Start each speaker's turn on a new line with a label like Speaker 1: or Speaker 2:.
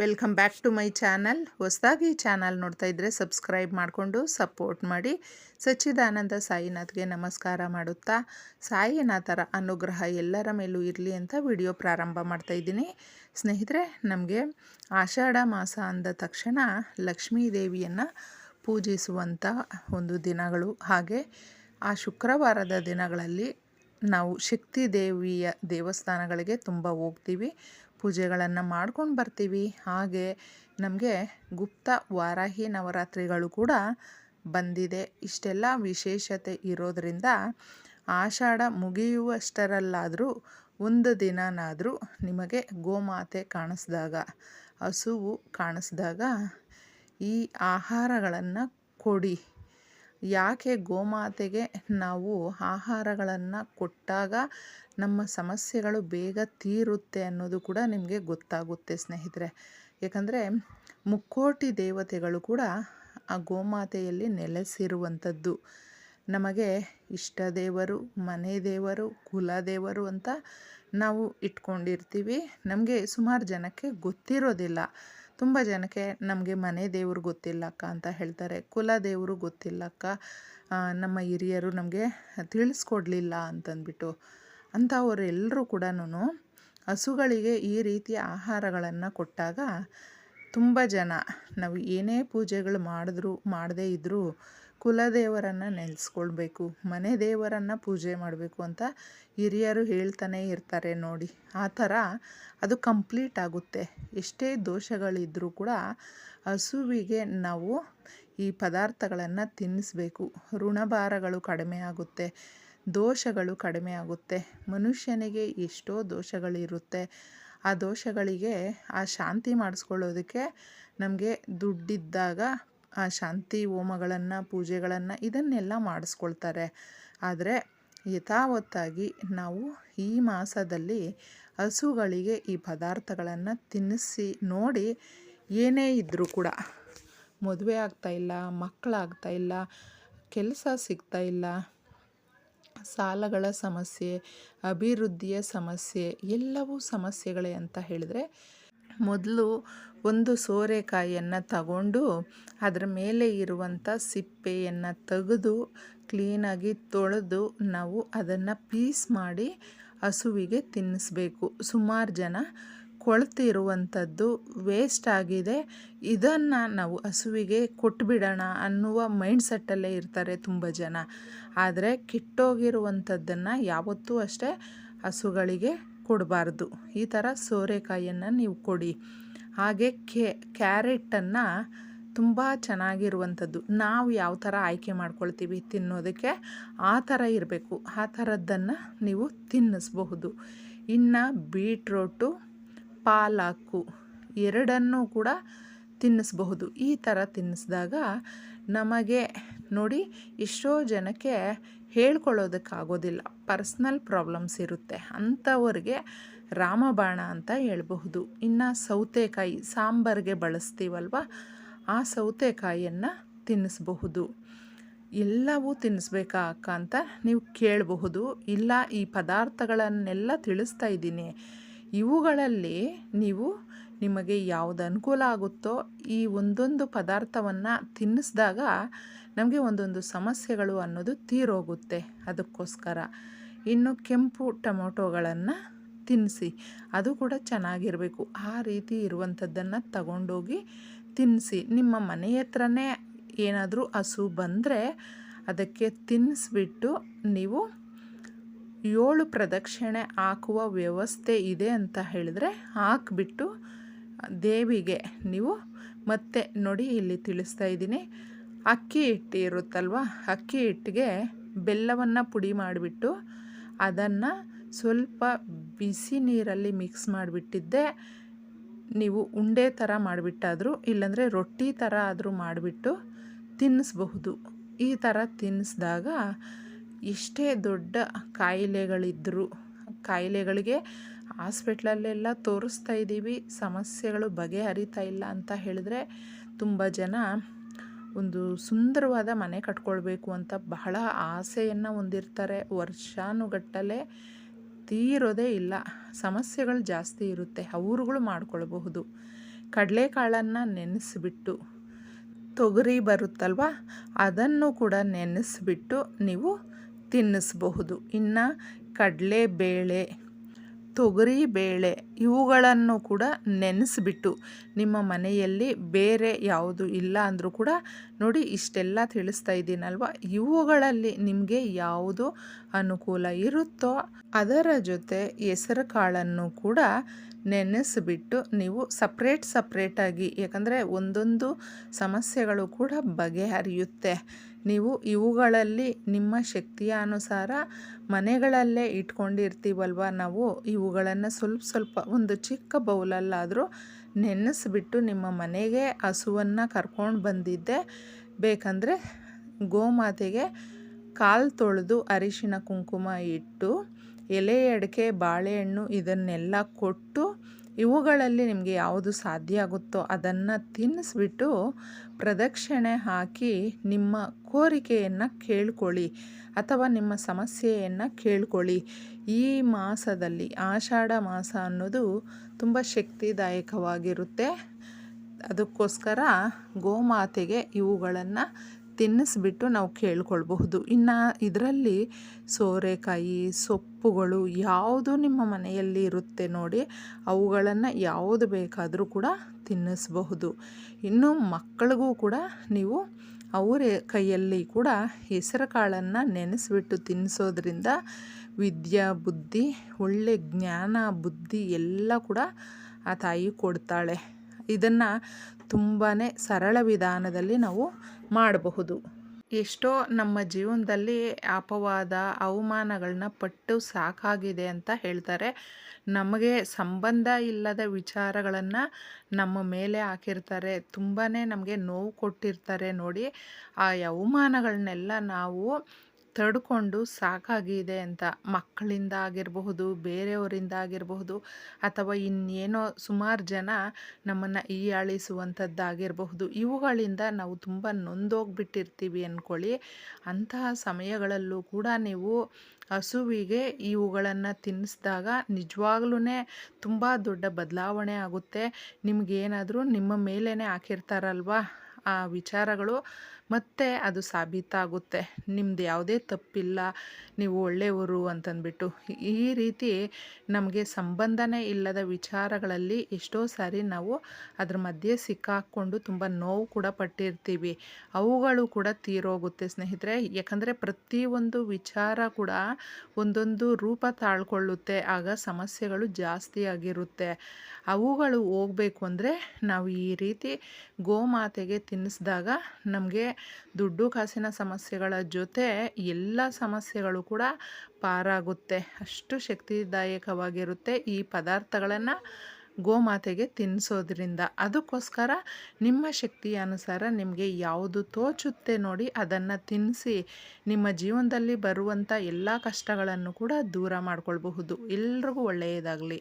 Speaker 1: Welcome back to my channel. ಹೊಸದಾಗಿ channel ನೋಡ್ತಾ ಇದ್ದರೆ ಸಬ್ಸ್ಕ್ರೈಬ್ ಮಾಡಿಕೊಂಡು ಸಪೋರ್ಟ್ ಮಾಡಿ. ಸಚ್ಚಿದಾನಂದ ಸಾಯಿನಾಥ್ಗೆ ನಮಸ್ಕಾರ ಮಾಡುತ್ತಾ, ಸಾಯಿನಾಥರ ಅನುಗ್ರಹ ಎಲ್ಲರ ಮೇಲೂ ಇರಲಿ ಅಂತ ವಿಡಿಯೋ ಪ್ರಾರಂಭ ಮಾಡ್ತಾ ಇದ್ದೀನಿ. ಸ್ನೇಹಿತರೆ, ನಮಗೆ ಆಷಾಢ ಮಾಸ ಅಂದ ತಕ್ಷಣ ಲಕ್ಷ್ಮೀ ದೇವಿಯನ್ನು ಪೂಜಿಸುವಂಥ ಒಂದು ದಿನಗಳು. ಹಾಗೆ ಆ ಶುಕ್ರವಾರದ ದಿನಗಳಲ್ಲಿ ನಾವು ಶಕ್ತಿ ದೇವಿಯ ದೇವಸ್ಥಾನಗಳಿಗೆ ತುಂಬ ಹೋಗ್ತೀವಿ. ಪೂಜೆಗಳನ್ನು ಮಾಡ್ಕೊಂಡು ಬರ್ತೀವಿ. ಹಾಗೆ ನಮಗೆ ಗುಪ್ತ ವಾರಾಹಿ ನವರಾತ್ರಿಗಳು ಕೂಡ ಬಂದಿದೆ. ಇಷ್ಟೆಲ್ಲ ವಿಶೇಷತೆ ಇರೋದರಿಂದ ಆಷಾಢ ಮುಗಿಯುವಷ್ಟರಲ್ಲಾದರೂ ಒಂದು ದಿನನಾದರೂ ನಿಮಗೆ ಗೋಮಾತೆ ಕಾಣಿಸಿದಾಗ, ಹಸುವು ಕಾಣಿಸಿದಾಗ ಈ ಆಹಾರಗಳನ್ನು ಕೊಡಿ. ಯಾಕೆ ಗೋಮಾತೆಗೆ ನಾವು ಆಹಾರಗಳನ್ನು ಕೊಟ್ಟಾಗ ನಮ್ಮ ಸಮಸ್ಯೆಗಳು ಬೇಗ ತೀರುತ್ತೆ ಅನ್ನೋದು ಕೂಡ ನಿಮಗೆ ಗೊತ್ತಾಗುತ್ತೆ ಸ್ನೇಹಿತರೆ. ಯಾಕಂದರೆ ಮುಕ್ಕೋಟಿ ದೇವತೆಗಳು ಕೂಡ ಆ ಗೋಮಾತೆಯಲ್ಲಿ ನೆಲೆಸಿರುವಂಥದ್ದು. ನಮಗೆ ಇಷ್ಟ ದೇವರು, ಮನೆ ದೇವರು, ಕುಲ ದೇವರು ಅಂತ ನಾವು ಇಟ್ಕೊಂಡಿರ್ತೀವಿ. ನಮಗೆ ಸುಮಾರು ಜನಕ್ಕೆ ಗೊತ್ತಿರೋದಿಲ್ಲ. ತುಂಬ ಜನಕ್ಕೆ ನಮಗೆ ಮನೆ ದೇವರು ಗೊತ್ತಿಲ್ಲಕ್ಕ ಅಂತ ಹೇಳ್ತಾರೆ. ಕುಲ ದೇವರು ಗೊತ್ತಿಲ್ಲಕ್ಕ. ನಮ್ಮ ಹಿರಿಯರು ನಮಗೆ ತಿಳಿಸ್ಕೊಡ್ಲಿಲ್ಲ ಅಂತಂದ್ಬಿಟ್ಟು ಅಂಥವರೆಲ್ಲರೂ ಕೂಡ ಹಸುಗಳಿಗೆ ಈ ರೀತಿಯ ಆಹಾರಗಳನ್ನು ಕೊಟ್ಟಾಗ ತುಂಬ ಜನ ನಾವು ಏನೇ ಪೂಜೆಗಳು ಮಾಡಿದ್ರು, ಮಾಡದೇ ಇದ್ದರೂ ಕುಲದೇವರನ್ನು ನೆನೆಸ್ಕೊಳ್ಬೇಕು ಮನೆ ದೇವರನ್ನು ಪೂಜೆ ಮಾಡಬೇಕು ಅಂತ ಹಿರಿಯರು ಹೇಳ್ತಾನೆ ಇರ್ತಾರೆ ನೋಡಿ. ಆ ಥರ ಅದು ಕಂಪ್ಲೀಟ್ ಆಗುತ್ತೆ. ಎಷ್ಟೇ ದೋಷಗಳಿದ್ದರೂ ಕೂಡ ಹಸುವಿಗೆ ನಾವು ಈ ಪದಾರ್ಥಗಳನ್ನು ತಿನ್ನಿಸ್ಬೇಕು. ಋಣಭಾರಗಳು ಕಡಿಮೆ ಆಗುತ್ತೆ, ದೋಷಗಳು ಕಡಿಮೆ ಆಗುತ್ತೆ. ಮನುಷ್ಯನಿಗೆ ಎಷ್ಟೋ ದೋಷಗಳಿರುತ್ತೆ. ಆ ದೋಷಗಳಿಗೆ ಆ ಶಾಂತಿ ಮಾಡಿಸ್ಕೊಳ್ಳೋದಕ್ಕೆ ನಮಗೆ ದುಡ್ಡಿದ್ದಾಗ ಶಾಂತಿ ಹೋಮಗಳನ್ನು, ಪೂಜೆಗಳನ್ನು ಇದನ್ನೆಲ್ಲ ಮಾಡಿಸ್ಕೊಳ್ತಾರೆ. ಆದರೆ ಯಥಾವತ್ತಾಗಿ ನಾವು ಈ ಮಾಸದಲ್ಲಿ ಹಸುಗಳಿಗೆ ಈ ಪದಾರ್ಥಗಳನ್ನು ತಿನ್ನಿಸಿ ನೋಡಿ ಏನೇ ಇದ್ದರೂ ಕೂಡ ಮದುವೆ ಆಗ್ತಾಯಿಲ್ಲ ಮಕ್ಕಳಾಗ್ತಾಯಿಲ್ಲ ಕೆಲಸ ಸಿಗ್ತಾಯಿಲ್ಲ ಸಾಲಗಳ ಸಮಸ್ಯೆ, ಅಭಿವೃದ್ಧಿಯ ಸಮಸ್ಯೆ, ಎಲ್ಲವೂ ಸಮಸ್ಯೆಗಳೇ ಅಂತ ಹೇಳಿದರೆ ಮೊದಲು ಒಂದು ಸೋರೆಕಾಯಿಯನ್ನು ತಗೊಂಡು ಅದರ ಮೇಲೆ ಇರುವಂಥ ಸಿಪ್ಪೆಯನ್ನು ತೆಗೆದು ಕ್ಲೀನಾಗಿ ತೊಳೆದು ನಾವು ಅದನ್ನು ಪೀಸ್ ಮಾಡಿ ಹಸುವಿಗೆ ತಿನ್ನಿಸ್ಬೇಕು. ಸುಮಾರು ಜನ ಕೊಳ್ತಿರುವಂಥದ್ದು ವೇಸ್ಟ್ ಆಗಿದೆ. ಇದನ್ನು ನಾವು ಹಸುವಿಗೆ ಕೊಟ್ಬಿಡೋಣ ಅನ್ನುವ ಮೈಂಡ್ ಸೆಟ್ಟಲ್ಲೇ ಇರ್ತಾರೆ ತುಂಬ ಜನ. ಆದರೆ ಕೆಟ್ಟೋಗಿರುವಂಥದ್ದನ್ನು ಯಾವತ್ತೂ ಅಷ್ಟೇ ಹಸುಗಳಿಗೆ ಕೊಡಬಾರ್ದು. ಈ ಥರ ಸೋರೆಕಾಯಿಯನ್ನು ನೀವು ಕೊಡಿ. ಹಾಗೆ ಕ್ಯಾರೆಟನ್ನು ತುಂಬ ಚೆನ್ನಾಗಿರುವಂಥದ್ದು. ನಾವು ಯಾವ ಥರ ಆಯ್ಕೆ ಮಾಡ್ಕೊಳ್ತೀವಿ ತಿನ್ನೋದಕ್ಕೆ, ಆ ಥರ ಇರಬೇಕು. ಆ ಥರದ್ದನ್ನು ನೀವು ತಿನ್ನಿಸ್ಬಹುದು. ಇನ್ನು ಬೀಟ್ರೋಟು, ಪಾಲಾಕು ಎರಡನ್ನೂ ಕೂಡ ತಿನ್ನಿಸಬಹುದು. ಈ ಥರ ತಿನ್ನಿಸಿದಾಗ ನಮಗೆ ನೋಡಿ ಎಷ್ಟೋ ಜನಕ್ಕೆ ಹೇಳ್ಕೊಳ್ಳೋದಕ್ಕಾಗೋದಿಲ್ಲ. ಪರ್ಸ್ನಲ್ ಪ್ರಾಬ್ಲಮ್ಸ್ ಇರುತ್ತೆ. ಅಂಥವ್ರಿಗೆ ರಾಮಬಾಣ ಅಂತ ಹೇಳ್ಬಹುದು. ಇನ್ನು ಸೌತೆಕಾಯಿ ಸಾಂಬಾರಿಗೆ ಬಳಸ್ತೀವಲ್ವ? ಆ ಸೌತೆಕಾಯಿಯನ್ನು ತಿನ್ನಿಸಬಹುದು. ಎಲ್ಲವೂ ತಿನ್ನಿಸ್ಬೇಕಾ ಅಕ್ಕ ಅಂತ ನೀವು ಕೇಳಬಹುದು. ಇಲ್ಲ, ಈ ಪದಾರ್ಥಗಳನ್ನೆಲ್ಲ ತಿಳಿಸ್ತಾ ಇದ್ದೀನಿ. ಇವುಗಳಲ್ಲಿ ನೀವು ನಿಮಗೆ ಯಾವುದು ಅನುಕೂಲ ಆಗುತ್ತೋ ಈ ಒಂದೊಂದು ಪದಾರ್ಥವನ್ನು ತಿನ್ನಿಸಿದಾಗ ನಮಗೆ ಒಂದೊಂದು ಸಮಸ್ಯೆಗಳು ಅನ್ನೋದು ತೀರೋಗುತ್ತೆ. ಅದಕ್ಕೋಸ್ಕರ ಇನ್ನು ಕೆಂಪು ಟೊಮೊಟೊಗಳನ್ನು ತಿನ್ನಿಸಿ ಅದು ಕೂಡ ಚೆನ್ನಾಗಿರಬೇಕು. ಆ ರೀತಿ ಇರುವಂಥದ್ದನ್ನು ತಗೊಂಡೋಗಿ ತಿನ್ನಿಸಿ ನಿಮ್ಮ ಮನೆ ಹತ್ರನೇ ಏನಾದರೂ ಹಸು ಬಂದರೆ ಅದಕ್ಕೆ ತಿನ್ನಿಸ್ಬಿಟ್ಟು ನೀವು ಏಳು ಪ್ರದಕ್ಷಿಣೆ ಹಾಕುವ ವ್ಯವಸ್ಥೆ ಇದೆ ಅಂತ ಹೇಳಿದ್ರೆ ಹಾಕಿಬಿಟ್ಟು ದೇವಿಗೆ ನೀವು ಮತ್ತೆ ನೋಡಿ ಇಲ್ಲಿ ತಿಳಿಸ್ತಾ ಇದ್ದೀನಿ. ಅಕ್ಕಿ ಹಿಟ್ಟು ಇರುತ್ತಲ್ವ? ಅಕ್ಕಿ ಹಿಟ್ಟಿಗೆ ಬೆಲ್ಲವನ್ನು ಪುಡಿ ಮಾಡಿಬಿಟ್ಟು ಅದನ್ನು ಸ್ವಲ್ಪ ಬಿಸಿ ನೀರಲ್ಲಿ ಮಿಕ್ಸ್ ಮಾಡಿಬಿಟ್ಟಿದ್ದೆ. ನೀವು ಉಂಡೆ ಥರ ಮಾಡಿಬಿಟ್ಟಾದರೂ, ಇಲ್ಲಾಂದರೆ ರೊಟ್ಟಿ ಥರ ಆದರೂ ಮಾಡಿಬಿಟ್ಟು ತಿನ್ನಿಸ್ಬಹುದು. ಈ ಥರ ತಿನ್ನಿಸಿದಾಗ ಎಷ್ಟೇ ದೊಡ್ಡ ಕಾಯಿಲೆಗಳಿದ್ದರೂ ಕಾಯಿಲೆಗಳಿಗೆ ಹಾಸ್ಪಿಟ್ಲಲ್ಲೆಲ್ಲ ತೋರಿಸ್ತಾ ಇದ್ದೀವಿ, ಸಮಸ್ಯೆಗಳು ಬಗೆಹರಿತಾ ಇಲ್ಲ ಅಂತ ಹೇಳಿದ್ರೆ ತುಂಬ ಜನ ಒಂದು ಸುಂದರವಾದ ಮನೆ ಕಟ್ಕೊಳ್ಬೇಕು ಅಂತ ಬಹಳ ಆಸೆಯನ್ನು ಹೊಂದಿರ್ತಾರೆ. ವರ್ಷಾನುಗಟ್ಟಲೆ ತೀರೋದೇ ಇಲ್ಲ. ಸಮಸ್ಯೆಗಳು ಜಾಸ್ತಿ ಇರುತ್ತೆ. ಅವ್ರುಗಳು ಮಾಡ್ಕೊಳ್ಬಹುದು. ಕಡಲೆಕಾಳನ್ನು ನೆನೆಸಿಬಿಟ್ಟು ತೊಗರಿ ಬರುತ್ತಲ್ವ? ಅದನ್ನು ಕೂಡ ನೆನೆಸಿಬಿಟ್ಟು ನೀವು ತಿನ್ನಿಸಬಹುದು ಇನ್ನು ಕಡಲೆಬೇಳೆ ತೊಗರಿ ಬೇಳೆ ಇವುಗಳನ್ನು ಕೂಡ ನೆನೆಸಿಬಿಟ್ಟು ನಿಮ್ಮ ಮನೆಯಲ್ಲಿ ಬೇರೆ ಯಾವುದು ಇಲ್ಲ ಅಂದರೂ ಕೂಡ ನೋಡಿ ಇಷ್ಟೆಲ್ಲ ತಿಳಿಸ್ತಾ ಇದ್ದೀನಲ್ವ? ಇವುಗಳಲ್ಲಿ ನಿಮಗೆ ಯಾವುದು ಅನುಕೂಲ ಇರುತ್ತೋ ಅದರ ಜೊತೆ ಹೆಸರು ಕಾಳನ್ನು ಕೂಡ ನೆನೆಸಿಬಿಟ್ಟು ನೀವು ಸಪ್ರೇಟ್ ಸಪ್ರೇಟಾಗಿ, ಯಾಕಂದರೆ ಒಂದೊಂದು ಸಮಸ್ಯೆಗಳು ಕೂಡ ಬಗೆಹರಿಯುತ್ತೆ. ನೀವು ಇವುಗಳಲ್ಲಿ ನಿಮ್ಮ ಶಕ್ತಿಯ ಅನುಸಾರ ಮನೆಗಳಲ್ಲೇ ಇಟ್ಕೊಂಡಿರ್ತೀವಲ್ವ ನಾವು? ಇವುಗಳನ್ನು ಸ್ವಲ್ಪ ಸ್ವಲ್ಪ ಒಂದು ಚಿಕ್ಕ ಬೌಲಲ್ಲಾದರೂ ನೆನೆಸಿಬಿಟ್ಟು ನಿಮ್ಮ ಮನೆಗೆ ಹಸುವನ್ನು ಕರ್ಕೊಂಡು ಬಂದಿದ್ದೆ. ಬೇಕಂದರೆ ಗೋಮಾತೆಗೆ ಕಾಲು ತೊಳೆದು ಅರಿಶಿನ ಕುಂಕುಮ ಇಟ್ಟು ಎಲೆ, ಅಡಿಕೆ, ಬಾಳೆಹಣ್ಣು ಇದನ್ನೆಲ್ಲ ಕೊಟ್ಟು ಇವುಗಳಲ್ಲಿ ನಿಮಗೆ ಯಾವುದು ಸಾಧ್ಯ ಆಗುತ್ತೋ ಅದನ್ನು ತಿನ್ನಿಸ್ಬಿಟ್ಟು ಪ್ರದಕ್ಷಿಣೆ ಹಾಕಿ ನಿಮ್ಮ ಕೋರಿಕೆಯನ್ನು ಕೇಳ್ಕೊಳ್ಳಿ ಅಥವಾ ನಿಮ್ಮ ಸಮಸ್ಯೆಯನ್ನು ಕೇಳ್ಕೊಳ್ಳಿ. ಈ ಮಾಸದಲ್ಲಿ ಆಷಾಢ ಮಾಸ ಅನ್ನೋದು ತುಂಬ ಶಕ್ತಿದಾಯಕವಾಗಿರುತ್ತೆ. ಅದಕ್ಕೋಸ್ಕರ ಗೋಮಾತೆಗೆ ಇವುಗಳನ್ನು ತಿನ್ನಿಸ್ಬಿಟ್ಟು ನಾವು ಕೇಳ್ಕೊಳ್ಬಹುದು. ಇನ್ನು ಇದರಲ್ಲಿ ಸೋರೆಕಾಯಿ, ಸೊಪ್ಪುಗಳು ಯಾವುದು ನಿಮ್ಮ ಮನೆಯಲ್ಲಿ ಇರುತ್ತೆ ನೋಡಿ, ಅವುಗಳನ್ನು ಯಾವುದು ಬೇಕಾದರೂ ಕೂಡ ತಿನ್ನಿಸಬಹುದು. ಇನ್ನು ಮಕ್ಕಳಿಗೂ ಕೂಡ ನೀವು ಅವರ ಕೈಯಲ್ಲಿ ಕೂಡ ಹೆಸರು ಕಾಳನ್ನು ನೆನೆಸಿಬಿಟ್ಟು ತಿನ್ನಿಸೋದ್ರಿಂದ ವಿದ್ಯಾ ಬುದ್ಧಿ, ಒಳ್ಳೆ ಜ್ಞಾನ, ಬುದ್ಧಿ ಎಲ್ಲ ಕೂಡ ಆ ತಾಯಿ ಕೊಡ್ತಾಳೆ. ಇದನ್ನು ತುಂಬಾ ಸರಳ ವಿಧಾನದಲ್ಲಿ ನಾವು ಮಾಡಬಹುದು. ಎಷ್ಟೋ ನಮ್ಮ ಜೀವನದಲ್ಲಿ ಅಪವಾದ ಅವಮಾನಗಳನ್ನ ಪಟ್ಟು ಸಾಕಾಗಿದೆ ಅಂತ ಹೇಳ್ತಾರೆ. ನಮಗೆ ಸಂಬಂಧ ಇಲ್ಲದ ವಿಚಾರಗಳನ್ನು ನಮ್ಮ ಮೇಲೆ ಹಾಕಿರ್ತಾರೆ. ತುಂಬಾ ನಮಗೆ ನೋವು ಕೊಟ್ಟಿರ್ತಾರೆ ನೋಡಿ. ಆ ಅವಮಾನಗಳನ್ನೆಲ್ಲ ನಾವು ತಡ್ಕೊಂಡು ಸಾಕಾಗಿದೆ ಅಂತ ಮಕ್ಕಳಿಂದ ಆಗಿರಬಹುದು, ಬೇರೆಯವರಿಂದ ಆಗಿರಬಹುದು ಅಥವಾ ಇನ್ನೇನೋ ಸುಮಾರು ಜನ ನಮ್ಮನ್ನು ಹೀಯಾಳಿಸುವಂಥದ್ದಾಗಿರಬಹುದು. ಇವುಗಳಿಂದ ನಾವು ತುಂಬ ನೊಂದೋಗ್ಬಿಟ್ಟಿರ್ತೀವಿ ಅಂದ್ಕೊಳ್ಳಿ ಅಂತಹ ಸಮಯಗಳಲ್ಲೂ ಕೂಡ ನೀವು ಹಸುವಿಗೆ ಇವುಗಳನ್ನು ತಿನ್ನಿಸಿದಾಗ ನಿಜವಾಗ್ಲೂ ತುಂಬ ದೊಡ್ಡ ಬದಲಾವಣೆ ಆಗುತ್ತೆ. ನಿಮಗೇನಾದರೂ ನಿಮ್ಮ ಮೇಲೇ ಹಾಕಿರ್ತಾರಲ್ವ? ಆ ವಿಚಾರಗಳು ಮತ್ತೆ ಅದು ಸಾಬೀತಾಗುತ್ತೆ. ನಿಮ್ಮದು ಯಾವುದೇ ತಪ್ಪಿಲ್ಲ, ನೀವು ಒಳ್ಳೆಯವರು ಅಂತಂದ್ಬಿಟ್ಟು. ಈ ರೀತಿ ನಮಗೆ ಸಂಬಂಧನೇ ಇಲ್ಲದ ವಿಚಾರಗಳಲ್ಲಿ ಎಷ್ಟೋ ಸಾರಿ ನಾವು ಅದ್ರ ಮಧ್ಯೆ ಸಿಕ್ಕಾಕ್ಕೊಂಡು ತುಂಬ ನೋವು ಕೂಡ ಪಟ್ಟಿರ್ತೀವಿ. ಅವುಗಳು ಕೂಡ ತೀರೋಗುತ್ತೆ ಸ್ನೇಹಿತರೆ. ಯಾಕಂದರೆ ಪ್ರತಿಯೊಂದು ವಿಚಾರ ಕೂಡ ಒಂದೊಂದು ರೂಪ ತಾಳ್ಕೊಳ್ಳುತ್ತೆ. ಆಗ ಸಮಸ್ಯೆಗಳು ಜಾಸ್ತಿ ಆಗಿರುತ್ತೆ. ಅವುಗಳು ಹೋಗಬೇಕು ಅಂದರೆ ನಾವು ಈ ರೀತಿ ಗೋಮಾತೆಗೆ ತಿನ್ನಿಸಿದಾಗ ನಮಗೆ ದುಡ್ಡು ಕಾಸಿನ ಸಮಸ್ಯೆಗಳ ಜೊತೆ ಎಲ್ಲ ಸಮಸ್ಯೆಗಳು ಕೂಡ ಪಾರಾಗುತ್ತೆ. ಅಷ್ಟು ಶಕ್ತಿದಾಯಕವಾಗಿರುತ್ತೆ ಈ ಪದಾರ್ಥಗಳನ್ನು ಗೋಮಾತೆಗೆ ತಿನ್ನಿಸೋದ್ರಿಂದ ಅದಕ್ಕೋಸ್ಕರ ನಿಮ್ಮ ಶಕ್ತಿಯ ಅನುಸಾರ ನಿಮಗೆ ಯಾವುದು ತೋಚುತ್ತೆ ನೋಡಿ ಅದನ್ನು ತಿನ್ನಿಸಿ ನಿಮ್ಮ ಜೀವನದಲ್ಲಿ ಬರುವಂಥ ಎಲ್ಲ ಕಷ್ಟಗಳನ್ನು ಕೂಡ ದೂರ ಮಾಡಿಕೊಳ್ಬಹುದು. ಎಲ್ರಿಗೂ ಒಳ್ಳೆಯದಾಗಲಿ.